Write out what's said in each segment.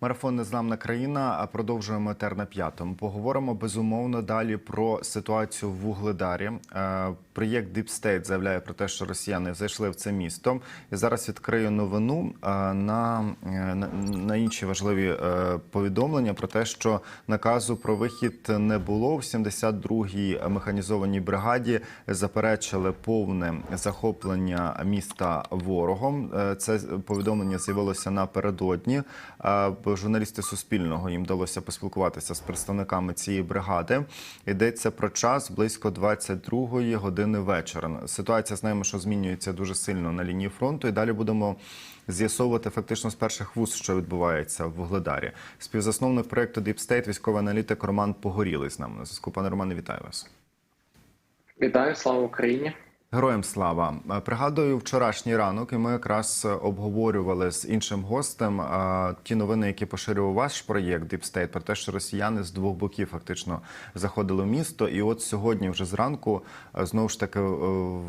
Марафон Незламна країна. Продовжуємо етер на п'ятому. Поговоримо безумовно далі про ситуацію в Вугледарі. Е, Проєкт Deep State заявляє про те, що росіяни зайшли в це місто. І зараз відкрию новину е, на, е, на, на інші важливі повідомлення про те, що наказу про вихід не було. В 72-й механізованій бригаді заперечили повне захоплення міста ворогом. Це повідомлення з'явилося напередодні. Журналісти Суспільного їм вдалося поспілкуватися з представниками цієї бригади. Йдеться про час близько 22-ї години вечора. Ситуація знаємо, що змінюється дуже сильно на лінії фронту. І далі будемо з'ясовувати фактично з перших вуз, що відбувається в Вугледарі. Співзасновник проекту Deep State, військовий аналітик Роман Погорілий з нами на зв'язку. Пане Романе, вітаю вас. Вітаю, слава Україні. Героям слава Е, пригадую вчорашній ранок, і ми якраз е, обговорювали з іншим гостем е, ті новини, які поширював ваш проєкт Deep State, про те, що росіяни з двох боків фактично заходили в місто. І от сьогодні, вже зранку, знову ж таки,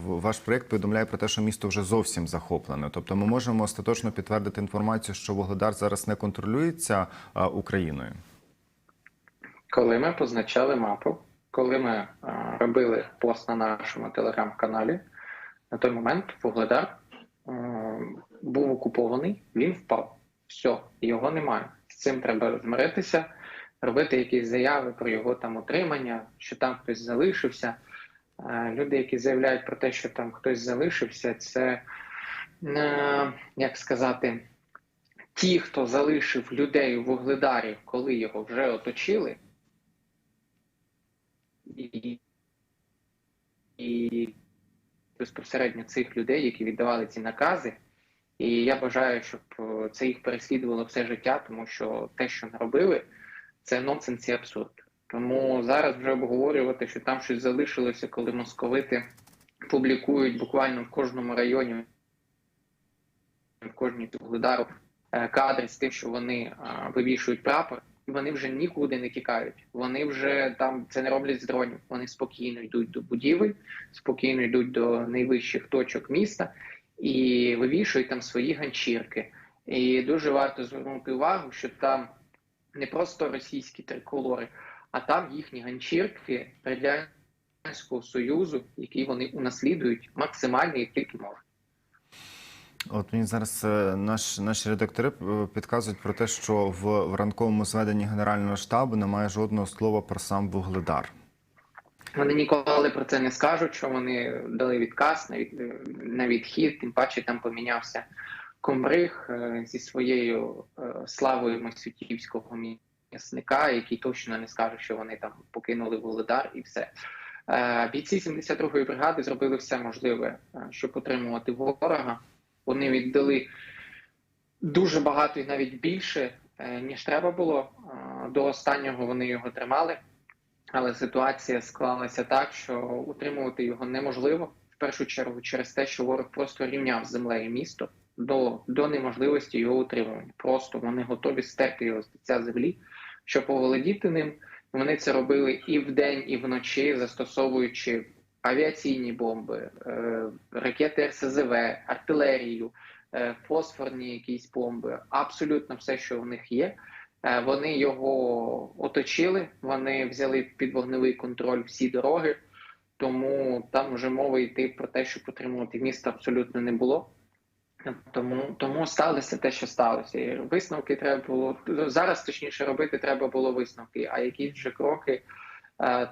ваш проєкт повідомляє про те, що місто вже зовсім захоплене. Тобто, ми можемо остаточно підтвердити інформацію, що Вугледар зараз не контролюється Україною. Коли ми позначали мапу, коли ми е, робили пост на нашому телеграм-каналі, на той момент Вугледар е, був окупований, він впав. Все, його немає. З цим треба змиритися, робити якісь заяви про його там утримання, що там хтось залишився. Е, люди, які заявляють про те, що там хтось залишився, це як сказати. Ті, хто залишив людей у Вугледарі, коли його вже оточили, і, і безпосередньо цих людей, які віддавали ці накази. І я бажаю, щоб е, це їх переслідувало все життя, тому що те, що наробили, це нонсенс і абсурд. Тому зараз вже обговорювати, що там щось залишилося, коли московити публікують буквально в кожному районі, в кожній Вугледару е, кадри з тим, що вони е, вивішують прапор, вони вже нікуди не тікають. Вони вже там це не роблять з дронів. Вони спокійно йдуть до будівель, спокійно йдуть до найвищих точок міста і вивішують там свої ганчірки. І дуже варто звернути увагу, що там не просто російські триколори, а там їхні ганчірки Радянського Союзу, які вони унаслідують максимально як тільки можуть. От мені зараз е, наш, наші редактори е, підказують про те, що в, в ранковому зведенні Генерального штабу немає жодного слова про сам Вугледар. Вони ніколи про це не скажуть, що вони дали відказ на, від, на відхід, тим паче там помінявся комбриг е, зі своєю е, славою Масютівського м'ясника, який точно не скаже, що вони там покинули Володар і все. Е, Бійці 72-ї бригади зробили все можливе, е, щоб утримувати ворога. Вони віддали дуже багато і навіть більше, е, ніж треба було. Е, До останнього вони його тримали. Але ситуація склалася так, що утримувати його неможливо в першу чергу через те, що ворог просто рівняв землею місто до, до неможливості його утримування. Просто вони готові стерти його з лиця землі, щоб оволодіти ним. Вони це робили і вдень, і вночі, застосовуючи авіаційні бомби, е, ракети РСЗВ, артилерію, е, фосфорні якісь бомби, абсолютно все, що в них є. Е, Вони його оточили, вони взяли під вогневий контроль всі дороги, тому там вже мови йти про те, щоб утримувати місто абсолютно не було. Тому, тому сталося те, що сталося. І висновки треба було зараз, точніше робити, треба було висновки. А якісь вже кроки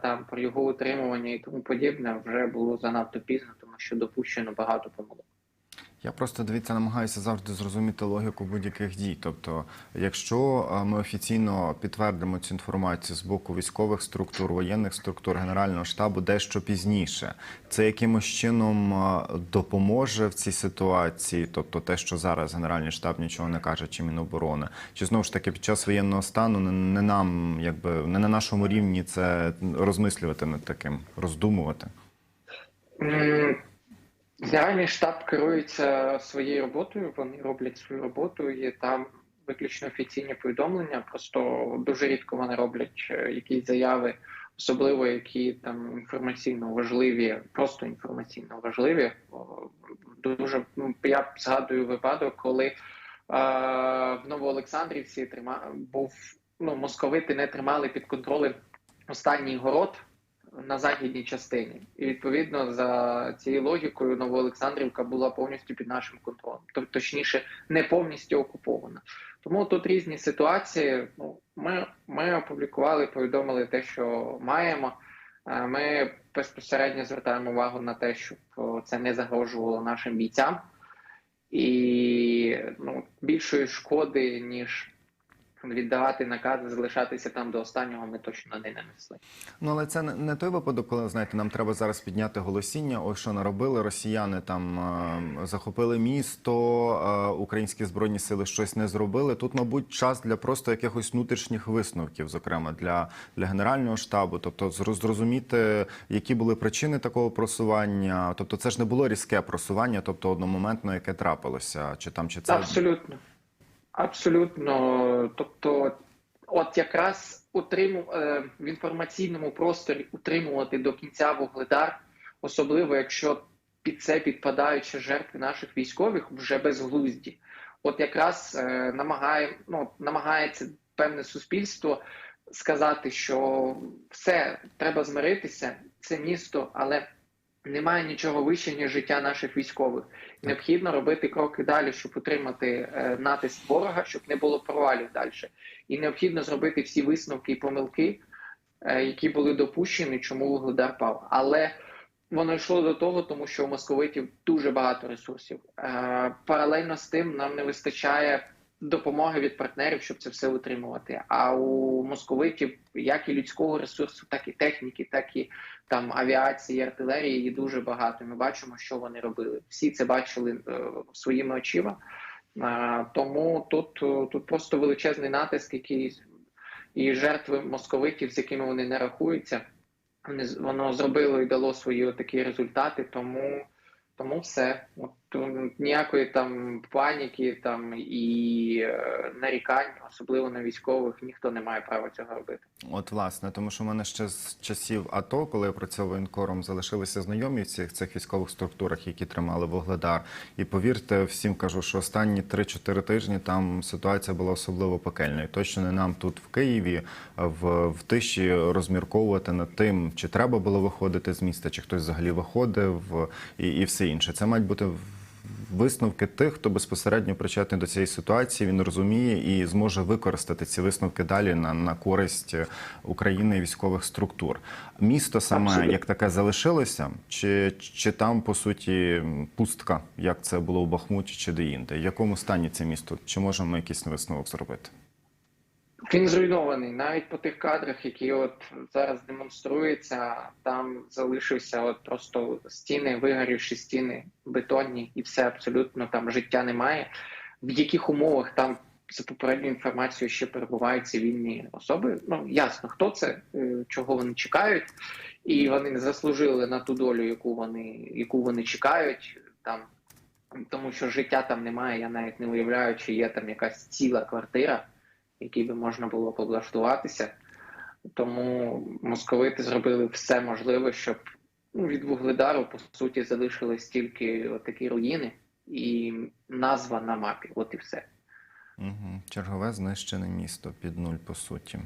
там про його утримування і тому подібне вже було занадто пізно, тому що допущено багато помилок. Я просто дивіться, намагаюся завжди зрозуміти логіку будь-яких дій. Тобто, якщо ми офіційно підтвердимо цю інформацію з боку військових структур, воєнних структур Генерального штабу дещо пізніше, це якимось чином допоможе в цій ситуації, тобто те, що зараз Генеральний штаб нічого не каже, чи Міноборони, чи знову ж таки під час воєнного стану не нам, якби не на нашому рівні це розмислювати над таким, роздумувати. Генеральний штаб керується своєю роботою, вони роблять свою роботу, і там виключно офіційні повідомлення. Просто дуже рідко вони роблять е, якісь заяви, особливо які там інформаційно важливі, просто інформаційно важливі. Дуже ну, я згадую випадок, коли в Новоолександрівці трима, був ну, московити не тримали під контролем останній город на західній частині. І відповідно за цією логікою Новоолександрівка була повністю під нашим контролем, точніше, не повністю окупована. Тому тут різні ситуації. Ну, ми, ми опублікували, повідомили те, що маємо. Е, Ми безпосередньо звертаємо увагу на те, щоб це не загрожувало нашим бійцям, і ну, більшої шкоди, ніж віддавати накази, залишатися там до останнього, ми точно не нанесли. Ну але це не- той випадок, коли знаєте, нам треба зараз підняти голосіння. Ось що наробили росіяни там е, захопили місто, е, українські збройні сили щось не зробили. Тут, мабуть, час для просто якихось внутрішніх висновків, зокрема для, для генерального штабу, тобто зрозуміти, які були причини такого просування. Тобто, це ж не було різке просування, тобто одномоментно, яке трапилося, чи там чи це Абсолютно. Абсолютно. Тобто, от якраз утриму, е, в інформаційному просторі утримувати до кінця вугледар, особливо якщо під це підпадають жертви наших військових, вже безглузді. От якраз е, намагає, ну, намагається певне суспільство сказати, що все, треба змиритися, це місто, але немає нічого вище, ніж життя наших військових. Необхідно робити кроки далі, щоб утримати е, натиск ворога, щоб не було провалів далі. І необхідно зробити всі висновки і помилки, е, які були допущені, чому Вугледар пав. Але воно йшло до того, тому що у московитів дуже багато ресурсів. Е, Паралельно з тим нам не вистачає допомоги від партнерів, щоб це все утримувати. А у московитів як і людського ресурсу, так і техніки, так і там авіації, артилерії її дуже багато. Ми бачимо, що вони робили. Всі це бачили е, своїми очима. Е, тому тут, е, тут просто величезний натиск, який і жертви московитів, з якими вони не рахуються, вони, воно зробило і дало свої такі результати. Тому, тому все. От, ніякої там паніки там і е, нарікань, особливо на військових, ніхто не має права цього робити. От власне, тому що в мене ще з часів АТО, коли я працював воєнкором, залишилися знайомі в цих цих військових структурах, які тримали Вугледар. І повірте, всім кажу, що останні 3-4 тижні там ситуація була особливо пекельною. Точно не нам тут в Києві в, в тиші розмірковувати над тим, чи треба було виходити з міста, чи хтось взагалі виходив, і, і все інше. Це мають бути висновки тих, хто безпосередньо причетний до цієї ситуації, він розуміє і зможе використати ці висновки далі на, на користь України і військових структур. Місто саме Абсолютно. як таке залишилося, чи, чи там по суті пустка, як це було у Бахмуті чи де-інде? В якому стані це місто? Чи можемо ми якийсь висновок зробити? Він зруйнований навіть по тих кадрах, які от зараз демонструються. Там залишився от просто стіни, вигорівші стіни, бетонні, і все абсолютно там життя немає. В яких умовах там за попередньою інформацією ще перебувають цивільні особи? Ну ясно, хто це, е, чого вони чекають, і вони не заслужили на ту долю, яку вони яку вони чекають там. Тому що життя там немає, я навіть не уявляю, чи є там якась ціла квартира, якій би можна було облаштуватися. Тому московити зробили все можливе, щоб ну, від Вугледару, по суті, залишились тільки такі руїни і назва на мапі. От і все. Угу. Чергове знищене місто під нуль, по суті.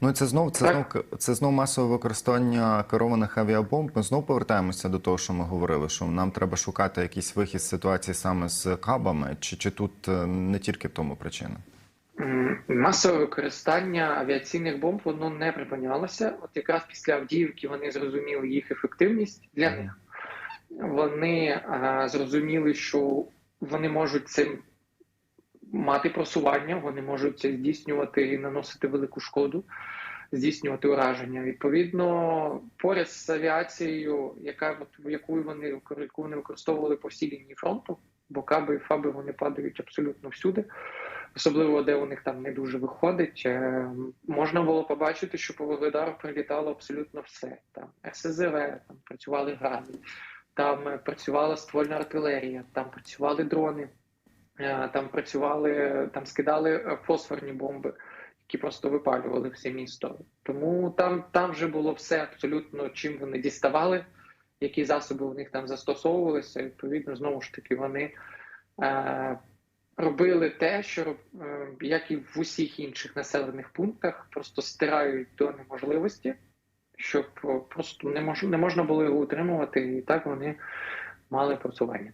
Ну і це знов це знов це знов масове використання керованих авіабомб. Ми знов повертаємося до того, що ми говорили, що нам треба шукати якийсь вихід з ситуації саме з кабами, чи, чи тут е, не тільки в тому причина? Масове використання авіаційних бомб воно не припинялося. От якраз після Авдіївки вони зрозуміли їх ефективність для них. Вони а, зрозуміли, що вони можуть цим мати просування, вони можуть це здійснювати і наносити велику шкоду, здійснювати ураження. Відповідно, поряд з авіацією, яка от, яку вони яку вони використовували по всій лінії фронту, бо каби і фаби вони падають абсолютно всюди. Особливо де у них там не дуже виходить, Е, можна було побачити, що по Вугледару прилітало абсолютно все. Там РСЗВ, там працювали гради, там е, працювала ствольна артилерія, там працювали дрони, е, там працювали, там скидали фосфорні бомби, які просто випалювали все місто. Тому там, там вже було все абсолютно, чим вони діставали, які засоби у них там застосовувалися. Відповідно, знову ж таки, вони. Робили те, що е, як і в усіх інших населених пунктах, просто стирають до неможливості, щоб е, просто не, мож, не можна було його утримувати, і так вони мали просування.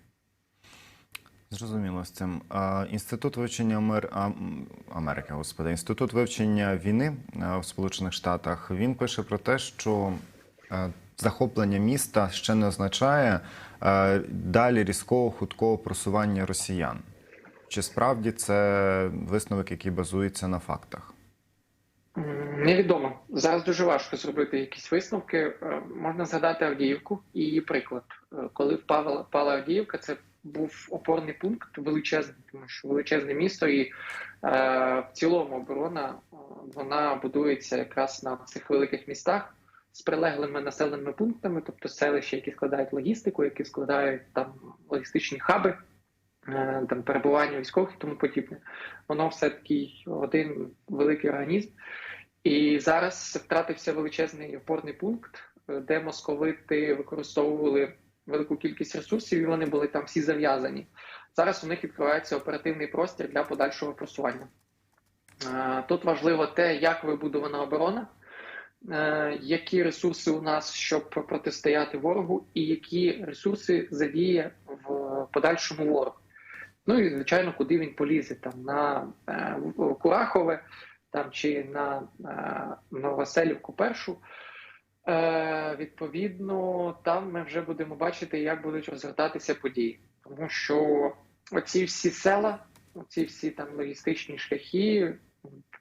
Зрозуміло з цим. Інститут вивчення Амер... Америки, господи, інститут вивчення війни в Сполучених Штатах він пише про те, що е, захоплення міста ще не означає е, далі різкого хуткого просування росіян. Чи справді це висновок, який базується на фактах? Невідомо. Зараз дуже важко зробити якісь висновки. Е, Можна згадати Авдіївку і її приклад. Е, Коли впала, впала Авдіївка, це був опорний пункт величезний, тому що величезне місто, і е, в цілому оборона е, вона будується якраз на цих великих містах з прилеглими населеними пунктами, тобто селища, які складають логістику, які складають там логістичні хаби, там перебування військових і тому подібне. Воно все такий один великий організм. І зараз втратився величезний опорний пункт, е, де московити використовували велику кількість ресурсів, і вони були там всі зав'язані. Зараз у них відкривається оперативний простір для подальшого просування. Е, Тут важливо те, як вибудована оборона, е, які ресурси у нас, щоб протистояти ворогу, і які ресурси задіє в подальшому ворог. Ну і звичайно, куди він полізе там на е, Курахове там чи на е, Новоселівку першу. Е, відповідно, там ми вже будемо бачити, як будуть розгортатися події. Тому що оці всі села, оці всі там логістичні шляхи,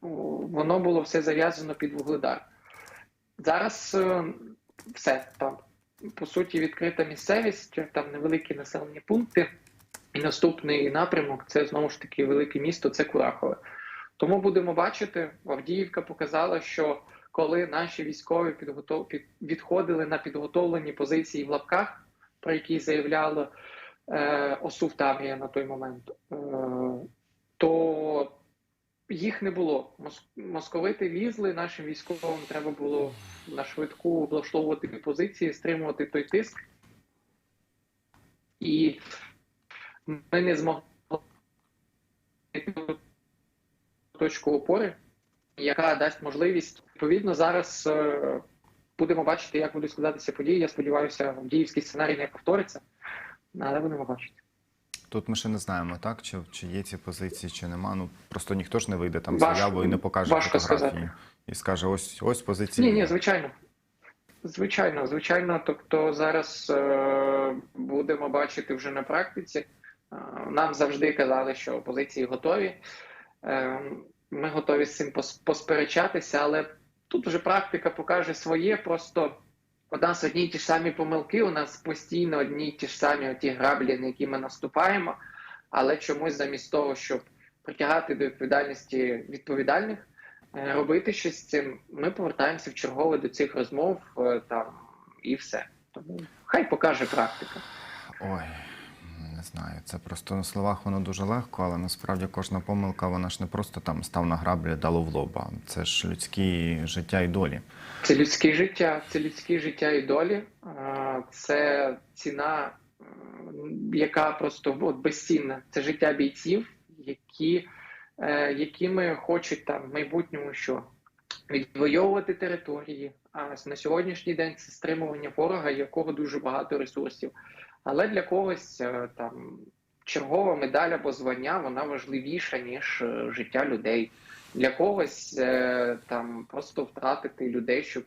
воно було все зав'язано під вугледар. Зараз е, все там, по суті, відкрита місцевість, там невеликі населені пункти. І наступний напрямок це знову ж таки велике місто, це Курахове. Тому будемо бачити, Авдіївка показала, що коли наші військові підготов... під... відходили на підготовлені позиції в лапках, про які заявляла е... ОСУ Таврія на той момент, е... то їх не було. Мос... Московити лізли, нашим військовим треба було на швидку облаштовувати позиції, стримувати той тиск. І ми не змогли точку опори, яка дасть можливість. Відповідно, зараз е, будемо бачити, як будуть складатися події. Я сподіваюся, діївський сценарій не повториться, але будемо бачити. Тут ми ще не знаємо, так чи, чи є ці позиції, чи нема. Ну просто ніхто ж не вийде там Важко- заяву і не покаже важко фотографії сказати. і скаже: ось ось позиції. Ні, ні, звичайно. Звичайно, звичайно. Тобто зараз е, будемо бачити вже на практиці. Е, нам завжди казали, що позиції готові. Е, ми готові з цим посперечатися, але тут вже практика покаже своє. Просто у нас одні й ті ж самі помилки, у нас постійно одні й ті ж самі ті граблі, на які ми наступаємо. Але чомусь замість того, щоб притягати до відповідальності відповідальних, е, робити щось з цим, ми повертаємося в чергове до цих розмов там і все. Тому хай покаже практика. Ой, не знаю. Це просто на словах воно дуже легко, але насправді кожна помилка, вона ж не просто там став на граблі, дало в лоба. Це ж людські життя і долі. Це людське життя, це людське життя і долі. Це ціна, яка просто от безцінна. Це життя бійців, які, е, якими хочуть там в майбутньому що відвоювати території. А на сьогоднішній день це стримування ворога, якого дуже багато ресурсів. Але для когось е, там чергова медаль або звання вона важливіша ніж е, життя людей. Для когось е, там просто втратити людей, щоб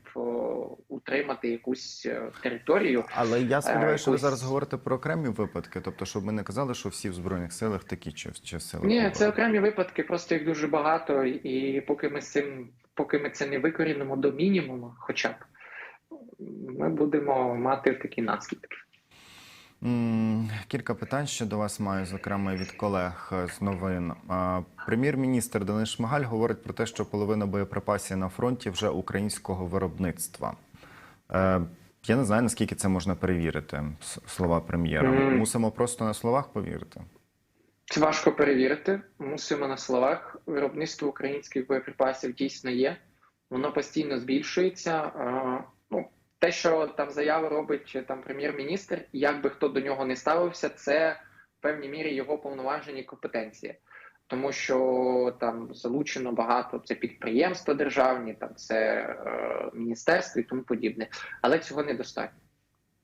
утримати якусь територію. Але я сподіваюся, що ви зараз говорите про окремі випадки, тобто, щоб ми не казали, що всі в збройних силах такі чи, чи сили. Ні, оборони. це окремі випадки, просто їх дуже багато, і поки ми цим, поки ми це не викорінимо до мінімуму, хоча б ми будемо мати такі наслідки. Кілька питань ще до вас маю, зокрема від колег е, з новин. Прем'єр-міністр Денис Шмигаль говорить про те, що половина боєприпасів на фронті вже українського виробництва. Е, Я не знаю, наскільки це можна перевірити, слова прем'єра. Мусимо просто на словах повірити. Це важко перевірити. Мусимо на словах. Виробництво українських боєприпасів дійсно є. Воно постійно збільшується. Те, що там заяви робить там прем'єр-міністр, як би хто до нього не ставився, це в певній мірі його повноваження і компетенції. Тому що там залучено багато це підприємства державні, там це е, міністерство і тому подібне. Але цього недостатньо.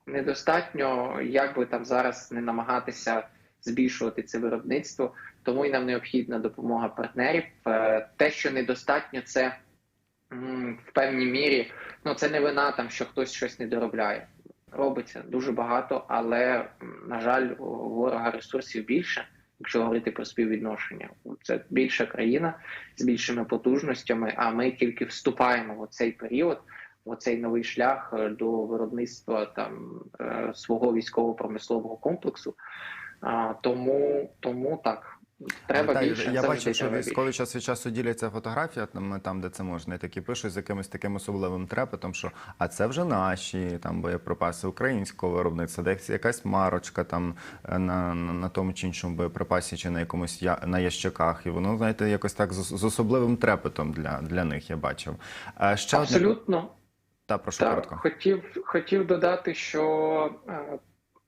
Недостатньо, як би там зараз не намагатися збільшувати це виробництво, тому і нам необхідна допомога партнерів. Е, Те, що недостатньо, це в певній мірі, ну це не вина там, що хтось щось не доробляє. Робиться дуже багато, але на жаль, у ворога ресурсів більше, якщо говорити про співвідношення. Це більша країна з більшими потужностями. А ми тільки вступаємо в цей період, в цей новий шлях е, до виробництва там е, свого військово-промислового комплексу. Тому, тому так. Треба Та, більше. я бачив, що військові час від часу діляться фотографіями там, де це можна, і такі пишуть з якимось таким особливим трепетом, що а це вже наші там боєприпаси українського виробництва, десь якась марочка там е, на, на, на тому чи іншому боєприпасі, чи на якомусь я, на ящиках. І воно, знаєте, якось так з, з особливим трепетом для, для них я бачив. Е, ще одне- Абсолютно. Та, прошу Так, коротко. хотів, хотів додати, що е,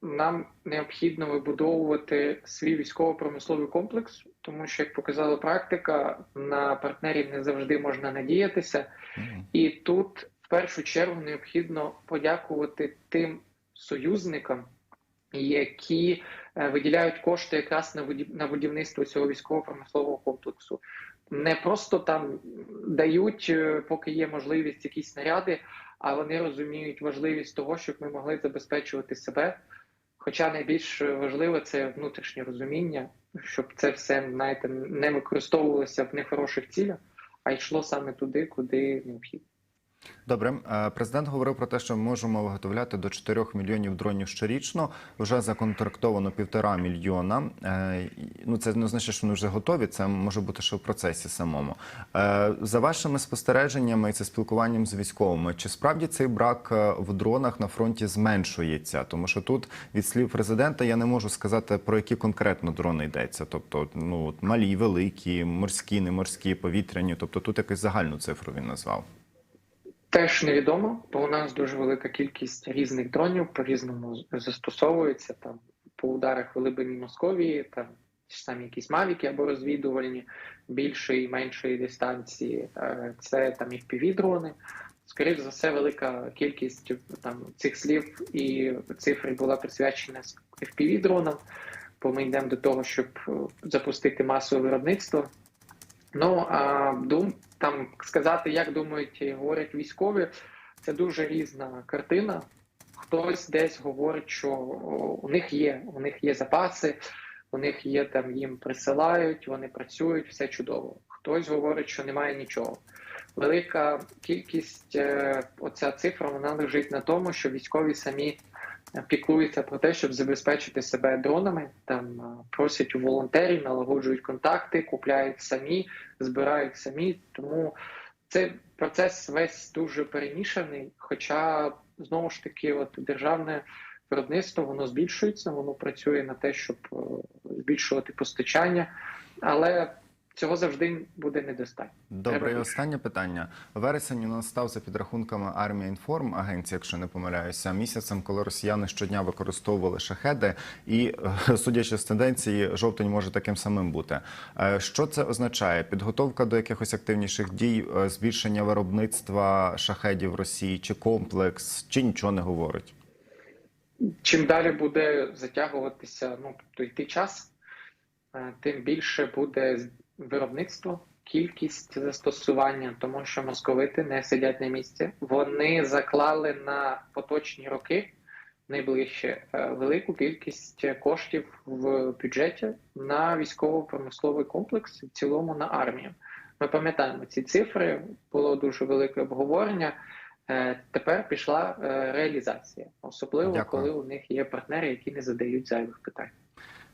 нам необхідно вибудовувати свій військово-промисловий комплекс, тому що, як показала практика, на партнерів не завжди можна надіятися. І тут в першу чергу необхідно подякувати тим союзникам, які е, виділяють кошти якраз на будів- на будівництво цього військово-промислового комплексу. Не просто там дають, е, поки є можливість, якісь снаряди, а вони розуміють важливість того, щоб ми могли забезпечувати себе. Хоча найбільш важливе це внутрішнє розуміння, щоб це все знаєте, не використовувалося в нехороших цілях, а йшло саме туди, куди необхідно. Добре, Е, президент говорив про те, що ми можемо виготовляти до 4 мільйонів дронів щорічно. Вже законтрактовано півтора мільйона. Е, Ну це не означає, що вони вже готові. Це може бути ще в процесі самому. Е, За вашими спостереженнями і це спілкуванням з військовими, чи справді цей брак в дронах на фронті зменшується? Тому що тут від слів президента я не можу сказати про які конкретно дрони йдеться. Тобто, ну малі, великі, морські, неморські, повітряні. Тобто тут якусь загальну цифру він назвав. Теж невідомо, бо у нас дуже велика кількість різних дронів по-різному застосовується там по ударах в глибині Московії, там самі якісь мавіки або розвідувальні більшої і меншої дистанції. Е, Це там і дрони. Скоріше за все, велика кількість там цих слів і цифр була присвячена fpv дронам бо ми йдемо до того, щоб е, запустити масове виробництво. Ну а дум там сказати, як думають і говорять військові, це дуже різна картина. Хтось десь говорить, що у них є, у них є запаси, у них є там їм присилають, вони працюють, все чудово. Хтось говорить, що немає нічого. Велика кількість, е, оця цифра, вона лежить на тому, що військові самі е, піклуються про те, щоб забезпечити себе дронами. Там е, просять у волонтерів, налагоджують контакти, купляють самі, збирають самі. Тому цей процес весь дуже перемішаний. Хоча знову ж таки, от державне виробництво воно збільшується, воно працює на те, щоб е, збільшувати постачання, але цього завжди буде недостатньо. Добре, Треба і останнє питання. Вересень у нас став за підрахунками армія інформ агенції, якщо не помиляюся, місяцем, коли росіяни щодня використовували шахеди, і е, судячи з тенденції, жовтень може таким самим бути. Е, Що це означає? Підготовка до якихось активніших дій, е, збільшення виробництва шахедів в Росії, чи комплекс, чи нічого не говорить? Чим далі буде затягуватися, ну тобто йти час, тим більше буде виробництво, кількість застосування, тому що московити не сидять на місці. Вони заклали на поточні роки найближче е, велику кількість коштів в бюджеті на військово-промисловий комплекс, в цілому на армію. Ми пам'ятаємо ці цифри, було дуже велике обговорення. Е, Тепер пішла е, реалізація, особливо Дякую. коли у них є партнери, які не задають зайвих питань.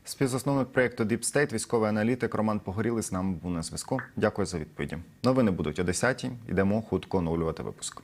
Співзасновник проєкту Deep State, військовий аналітик Роман Погорілий з нами був на зв'язку. Дякую за відповіді. Новини будуть о 10-й. Йдемо хутко оновлювати випуск.